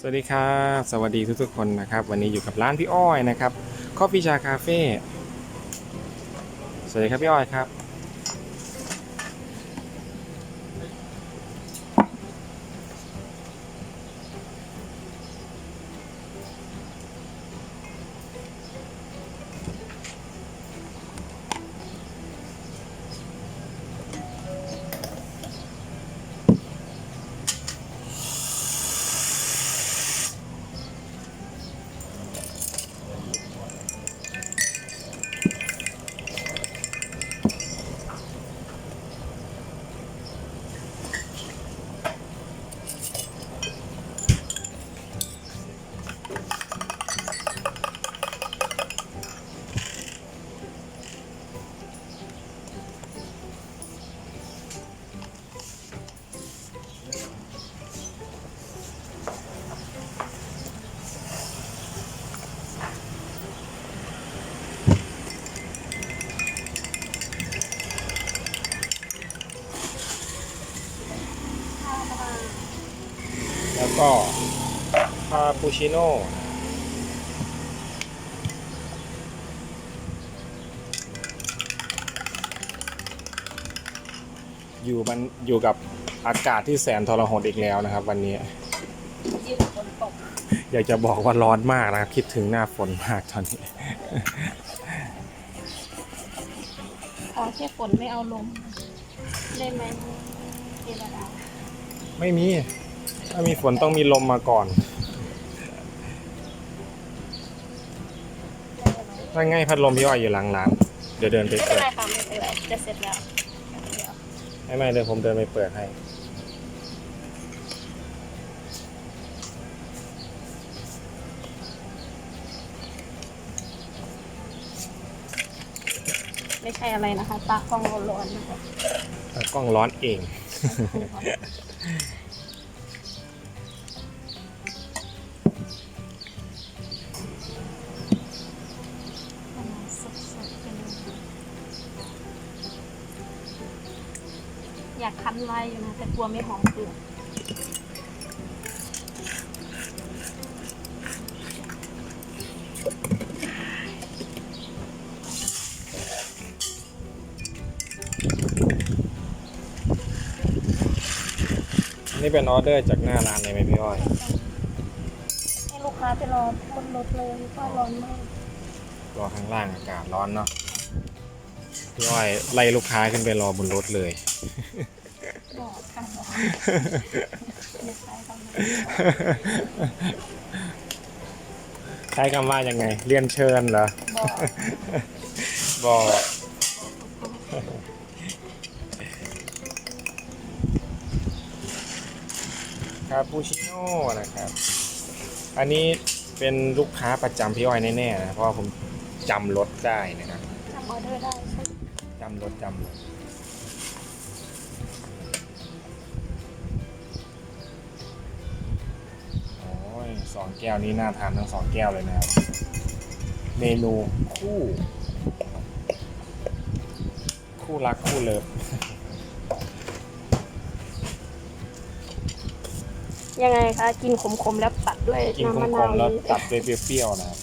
สวัสดีครับสวัสดีทุกๆคนนะครับ วันนี้อยู่กับร้านพี่อ้อยนะครับคอฟฟี่ชาคาเฟ่สวัสดีครับพี่อ้อยครับ ปูชิโน่อยู่มันอยู่กับอากาศที่แสนทรหดอีกแล้วนะครับ วันนี้ยืนฝนตกอยากจะบอกว่าร้อนมากนะครับ คิดถึงหน้าฝนมากตอนนี้ขอแค่ฝนไม่เอาลมได้ไหมเจรดาไม่มี ถ้ามีฝนต้องมีลมมาก่อน ถ้าง่ายพัดลมพี่อ้อยอยู่หลังร้านเดี๋ยวเดินไปไม่เป็นเปิดไรค่ะไม่เป็นไรจะเสร็จแล้วเดี๋ยวไม่ไม่เดี๋ยวผมเดินไปเปิดให้ ไม่ใช่อะไรนะคะตากล้องร้อนๆนะคะแต่กล้องร้อนเอง อยากคั้นไว้อยู่นะแต่กลัวไม่หอมเปลือกนี่เป็นออเดอร์จากหน้าร้านเลยไหมพี่อ้อย ให้ลูกค้าไปรอบนรถเลยก็ร้อนมากรอข้างล่างอากาศร้อนเนาะพี่อ้อยไล่ลูกค้าขึ้นไปรอบนรถเลย บอกค่ะบอกไม่ใช่คำนั้นใช้คำว่ายังไง เรียนเชิญเหรอ บอกบอกคาปูชิโน่นะครับ อันนี้เป็นลูกค้าประจำพี่อ้อยแน่ๆนะ เพราะว่าผมจำรถได้นะครับจำออเดอร์ได้ใช่ไหม จำรถจำรถ สองแก้วนี้น่าทานทั้งสองแก้วเลยนะครับ เมนูคู่ คู่รักคู่เลิฟยังไงคะ กินขมๆแล้วตัดด้วยกินคน้ำมะมนาวๆแล้วตัดด้วยเปรี้ยวๆนะครับ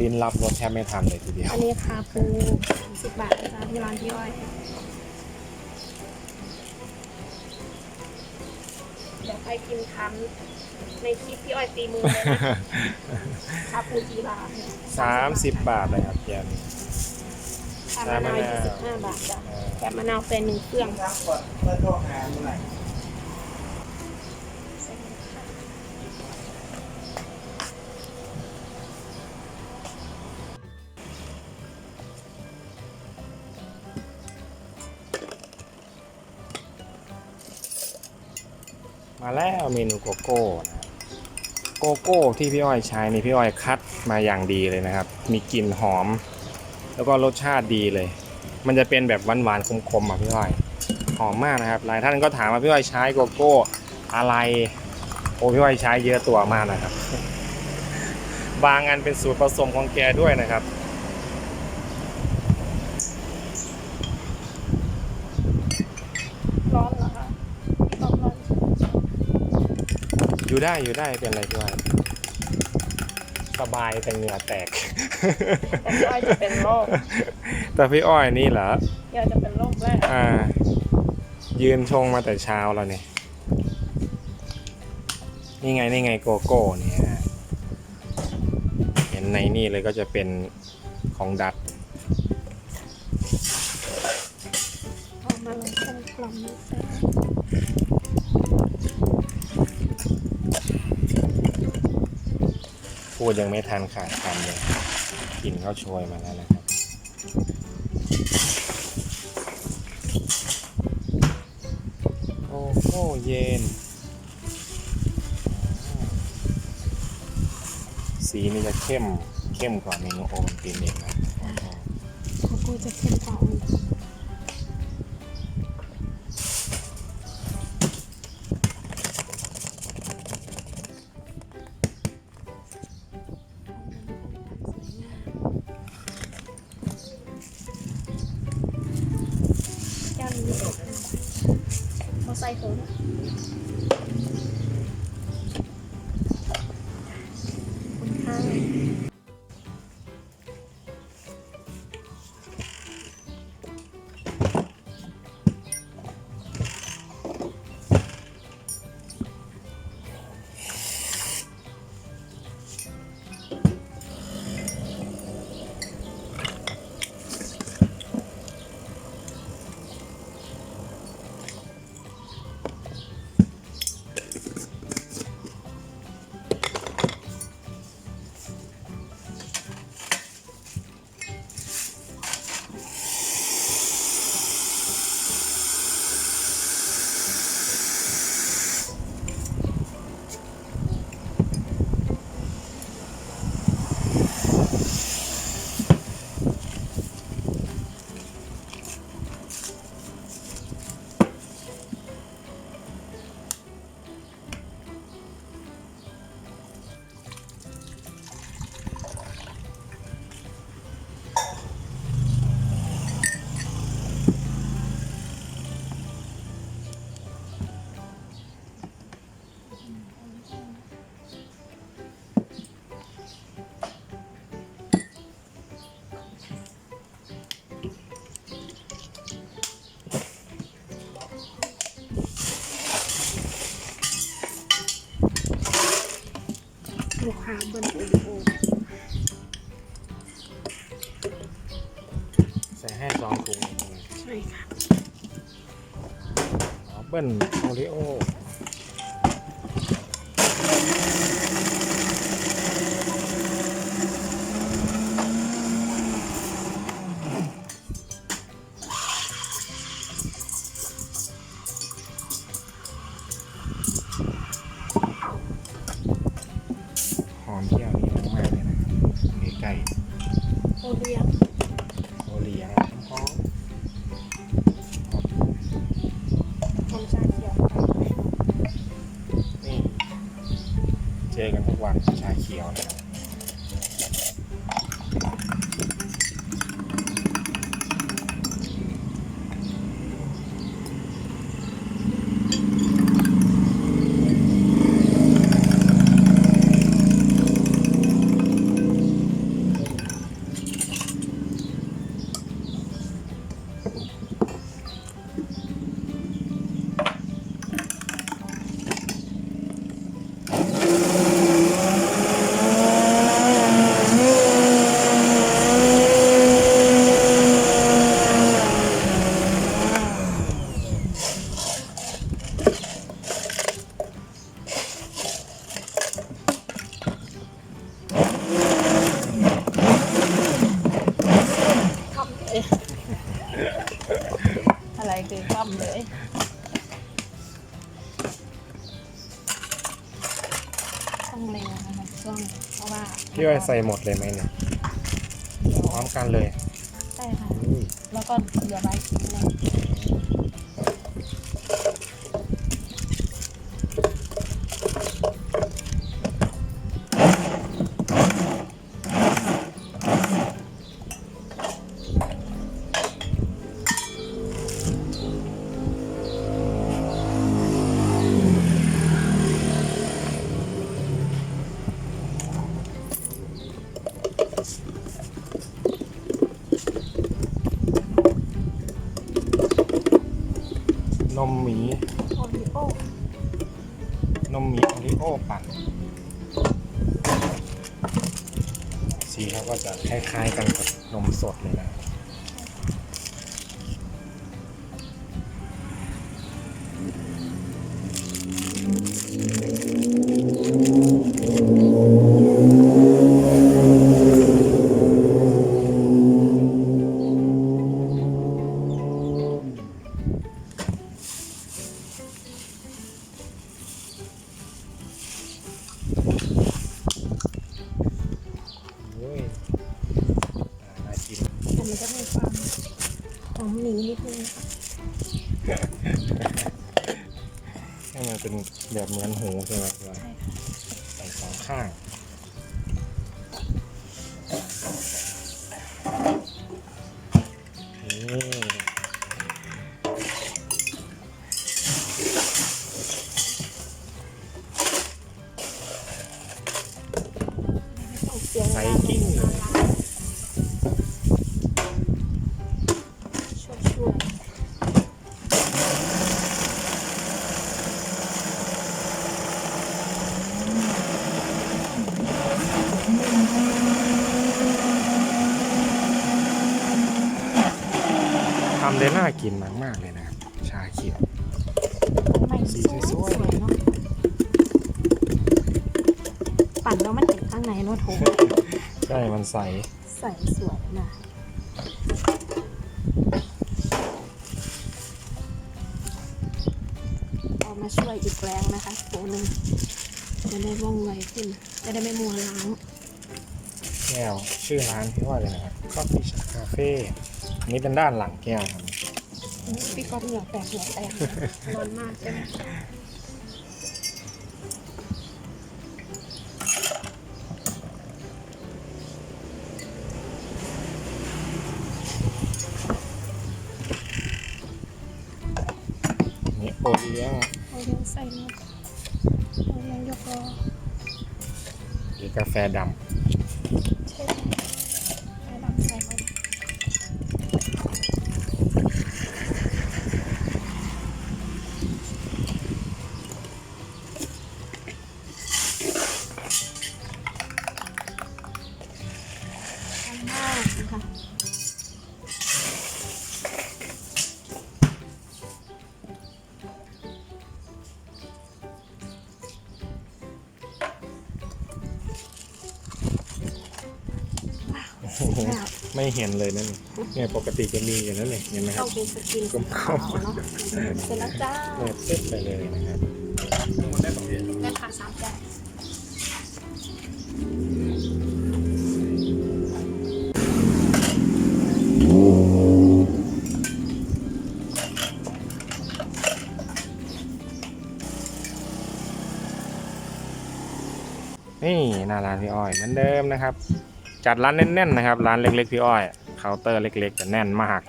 ลิ้นรับรสแทบไม่ทันเลยทีเดียว อันนี้คาปูสิบบาทนะคะที่ร้านพี่อ้อยเดี๋ยวไปกินคั้น ในคลิปพี่อ้อยตีมือเลยนะคาปูกี่บาทเนี่ยสามสิบบาทเลยครับแกนชามะนาวยี่สิบห้าบาทจ้ะแถมมะนาวเป็นหนึ่งเครื่องมาแล้วเมนูโกโก้นะครับ โกโก้ที่พี่อ้อยใช้นี่พี่อ้อยคัดมาอย่างดีเลยนะครับ มีกลิ่นหอม แล้วก็รสชาติดีเลย มันจะเป็นแบบหวานๆคมๆอะพี่อ้อยหอมมากนะครับ หลายท่านก็ถามว่าพี่อ้อยใช้โกโก้อะไรโอ้พี่อ้อยใช้เยอะตัวมากนะครับ บางอันเป็นสูตรผสมของแกด้วยนะครับ ร้อนเหรอคะร้อนร้อน อยู่ ได้อยู่ได้เป็นไรพี่อ้อยสบายแต่เหงื่อแตก แต่พี่อ้อยจะเป็นโรคแต่พี่อ้อยนี่เหรอพี่อ้อยจะเป็นโรคแรกอ่า ยืนชงมาแต่เช้าแล้วเนี่ย นี่ไงนี่ไงโกโก้เนี่ย เห็นในนี่เลยก็จะเป็นของดัต พูดยังไม่ทันขาดคำเลยกลินเขาโชยมาแล้วนะครับ โอ้โหเย็น สีนี่จะเข้มเข้มกว่าเมนูโอวัลตินเองนะโกโก้จะเข้มกว่าอุ่นแมา ใส่ให้สองถุงใช่ค่ะอ๋อเบิ้ลโอริโอหอมเที่ยวนี้มากๆเลยนะครับมีไก่ โอเราะว่าพี่อ้อยใส่หมดเลยไหมเนี่ยพร้อมกันเลย ใช่ค่ะอุ้ยแล้วก็เหลือใบชิ้นหนึง นมหมีโอริโอนมหมีโอริโอปั่น สีเขาก็จะคล้ายๆกันกับนมสดเลยนะำได้น่ากินมากๆเลยนะครับ ชาเขียวใหม่สีสวยสสววยยเนาะปั่นแล้วมันเห็นข้างในเนาะโถใช่มันใส ใส่สวยนะเอามาช่วยอีกแรงนะคะโถหนึ่งจะได้ว่องไวขึ้น จะได้ไม่มัวล้างแก้วชื่อร้านที่ว่าเลยนะครับ Coffee Shop Cafe อันนี้เป็นด้านหลังแก้วครับพี่ก๊อฟเหงื่อแตกเหงื่อแตกร้อนมากใช่ไหมนี่โอเลี้ยงเขายังใส่หมดเขายังยกล้อหรือกาแฟดใช่ สุดยอดำไม่เห็นเลยนั่นเนี่ยปกติจะมีอย่างนั้นเลยเห็นไหมครัเข้าบเป็นสกินสีขาวเนาะเสร็จแล้วจ้าเปิดเซ็ตไปเลยนะครับได้ค่ะสามแก้วนี่หน้าร้านพี่อ้อยเหมือนเดิมนะครับ จัดร้านแน่นๆนะครับ ร้านเล็กๆพี่อ้อยเคาน์เตอร์เล็กๆแต่แน่นมาก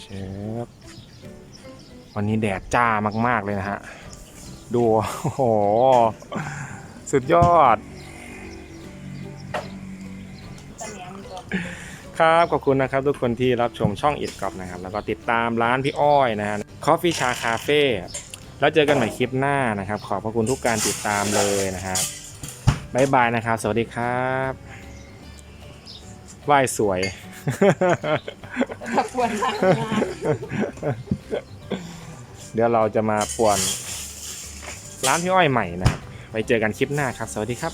เชฟวันนี้แดดจ้ามากๆเลยนะฮะ ดู โอ้โห สุดยอด ครับขอบคุณนะครับทุกคนที่รับชมช่องอิดกอบนะครับ แล้วก็ติดตามร้านพี่อ้อยนะฮะ Coffee Char Cafe แล้วเจอกันใหม่คลิปหน้านะครับ ขอบพระคุณทุกการติดตามเลยนะครับ บายบายนะครับ สวัสดีครับไหว้สวยขบวนทางงานเดี๋ยวเราจะมาป่วนร้านพี่อ้อยใหม่นะครับไปเจอกันคลิปหน้าครับ สวัสดีครับ